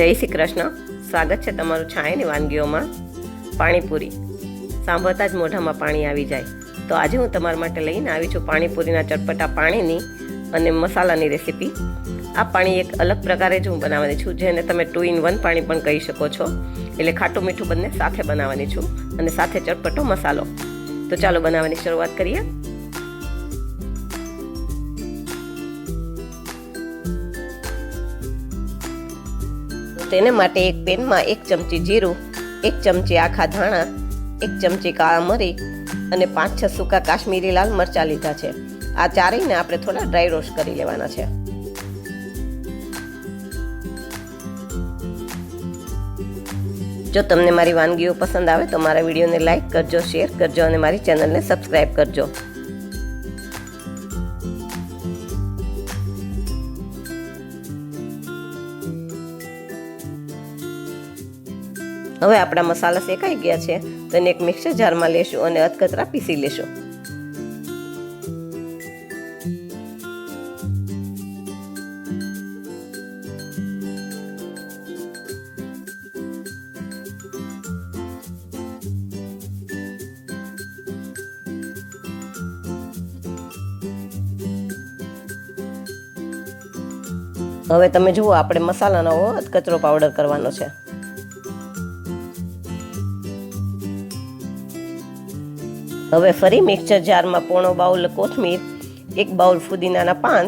જય શ્રી કૃષ્ણ. સ્વાગત છે તમારું છાયાની વાનગીઓમાં. પાણીપુરી. સાંભળતા જ મોઢામાં પાણી આવી જાય. તો આજે હું તમારા માટે લઈને આવી છું પાણીપુરીના ચટપટા પાણીની અને મસાલાની રેસીપી. આ પાણી એક અલગ પ્રકારે જ હું બનાવવાની છું, જેને તમે ટુ ઇન વન પાણી પણ કહી શકો છો. એટલે ખાટું મીઠું બંને સાથે બનાવવાની છું અને સાથે ચટપટો મસાલો. તો ચાલો બનાવવાની શરૂઆત કરીએ. તેને માટે એક પેનમાં એક ચમચી જીરું, એક ચમચી આખા ધાણા, એક ચમચી કાળા મરી અને પાંચ, છ સૂકા કાશ્મીરી લાલ મરચાં લીધા છે. આ ચારેયને આપણે થોડા ડ્રાય રોસ્ટ કરી લેવાના છે. જો તમને મારી વાનગીઓ પસંદ આવે તો મારા વિડીયોને લાઇક કરજો, શેર કરજો અને મારી ચેનલને સબસ્ક્રાઈબ કરજો. હવે આપણા મસાલા શેકાઈ ગયા છે તો એક મિક્સર જારમાં લેશું અને અધકચરા પીસી લેશું. હવે તમે જુઓ, આપણે મસાલાનો અધકચરો પાવડર કરવાનો છે. હવે ફરી મિક્સર જારમાં પોણો બાઉલ કોથમીર, એક બાઉલ ફુદીનાના પાન,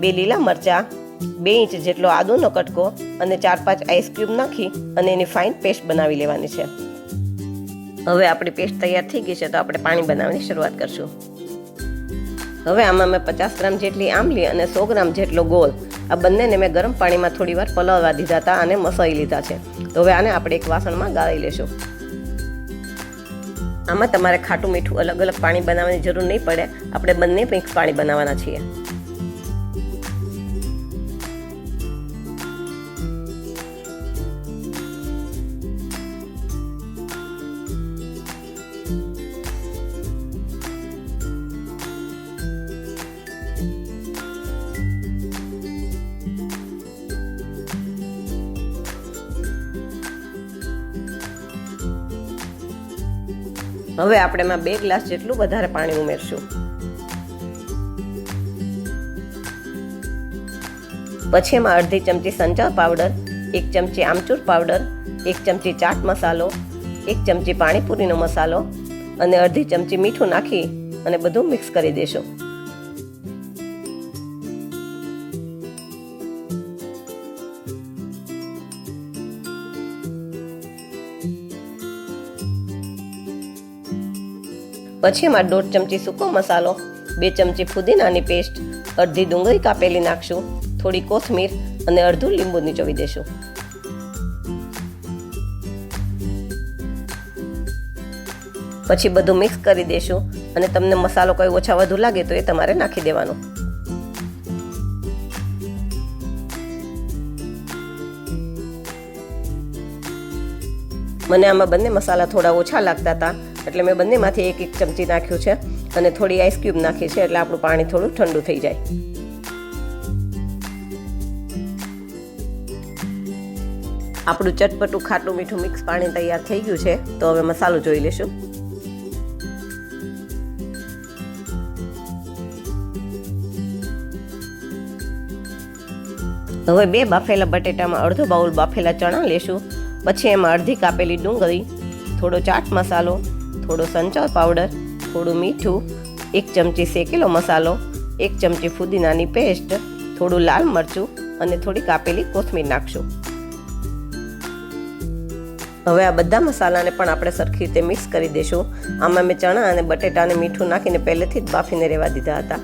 બે લીલા મરચાં, બે ઇંચ જેટલો આદુનો કટકો અને ચાર પાંચ આઈસ નાખી અને એની ફાઇન પેસ્ટ બનાવી લેવાની છે. હવે આપણી પેસ્ટ તૈયાર થઈ ગઈ છે તો આપણે પાણી બનાવવાની શરૂઆત કરશું. હવે આમાં મેં પચાસ ગ્રામ જેટલી આંબલી અને સો ગ્રામ જેટલો ગોળ. આ બંનેને મેં ગરમ પાણીમાં થોડી વાર પલાળવા દીધા હતા અને મસાઈ લીધા છે. તો હવે આને આપણે એક વાસણમાં ગાળી લેશું. આમાં તમારે ખાટું મીઠું અલગ અલગ પાણી બનાવવાની જરૂર નહીં પડે. આપણે બંને મિક્સ પાણી બનાવવાના છીએ. હવે આપણે એમાં બે ગ્લાસ જેટલું વધારે પાણી ઉમેરશું. પછી એમાં અડધી ચમચી સંચળ પાવડર, એક ચમચી આમચૂર પાવડર, એક ચમચી ચાટ મસાલો, એક ચમચી પાણીપુરીનો મસાલો અને અડધી ચમચી મીઠું નાખી અને બધું મિક્સ કરી દેશું. પછી એમાં દોઢ ચમચી સૂકો મસાલો, બે ચમચી ફુદીનાની પેસ્ટ અડધી ડુંગળી કાપેલી નાખશું, થોડી કોથમીર અને અડધું લીંબુ નીચોવી દેશું. પછી બધું મિક્સ કરી દેશું અને તમને મસાલો કોઈ ઓછા વધુ લાગે તો એ તમારે નાખી દેવાનો. મને આમાં બંને મસાલા થોડા ઓછા લાગતા હતા. એટલે મેં બંનેમાંથી એક એક ચમચી નાખ્યું છે અને થોડી આઈસ નાખી છે એટલે આપણું પાણી થોડું ઠંડુ થઈ જાય. આપણું ચટપટું ખાટું મીઠું મિક્સ પાણી તૈયાર થઈ ગયું છે, તો હવે મસાલો જોઈ લેશું હવે બે બાફેલા બટેટામાં અડધો બાઉલ બાફેલા ચણા લેશું. પછી એમાં અડધી કાપેલી ડુંગળી, થોડો ચાટ મસાલો થોડો સંચળ પાવડર થોડું મીઠું, એક ચમચી શેકેલો મસાલો, એક ચમચી ફુદીનાની પેસ્ટ થોડું લાલ મરચું અને થોડી કાપેલી કોથમીર નાખશું. હવે આ બધા મસાલાને પણ આપણે સરખી રીતે મિક્સ કરી દઈશું આમાં મેં ચણા અને બટેટાને મીઠું નાખીને પહેલેથી જ બાફીને રહેવા દીધા હતા.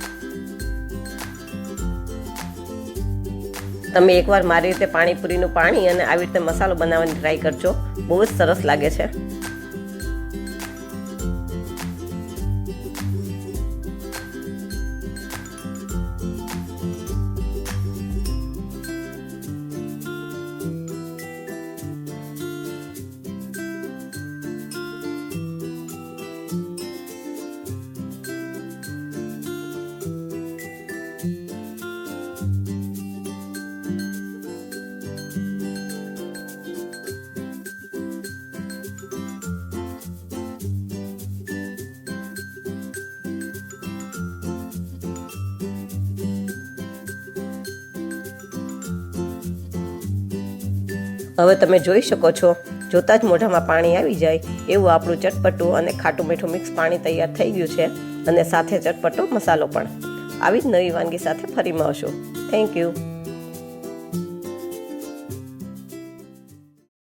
તમે એકવાર મારી રીતે પાણીપુરીનું પાણી અને આવી રીતે મસાલો બનાવવાની ટ્રાય કરજો. બહુ જ સરસ લાગે છે. હવે તમે જોઈ શકો છો, જોતાં જ મોઢામાં પાણી આવી જાય એવું આપણું ચટપટું અને ખાટું મીઠું મિક્સ પાણી તૈયાર થઈ ગયું છે અને સાથે ચટપટો મસાલો પણ. આવી જ નવી વાનગી સાથે ફરી મળશું. Thank you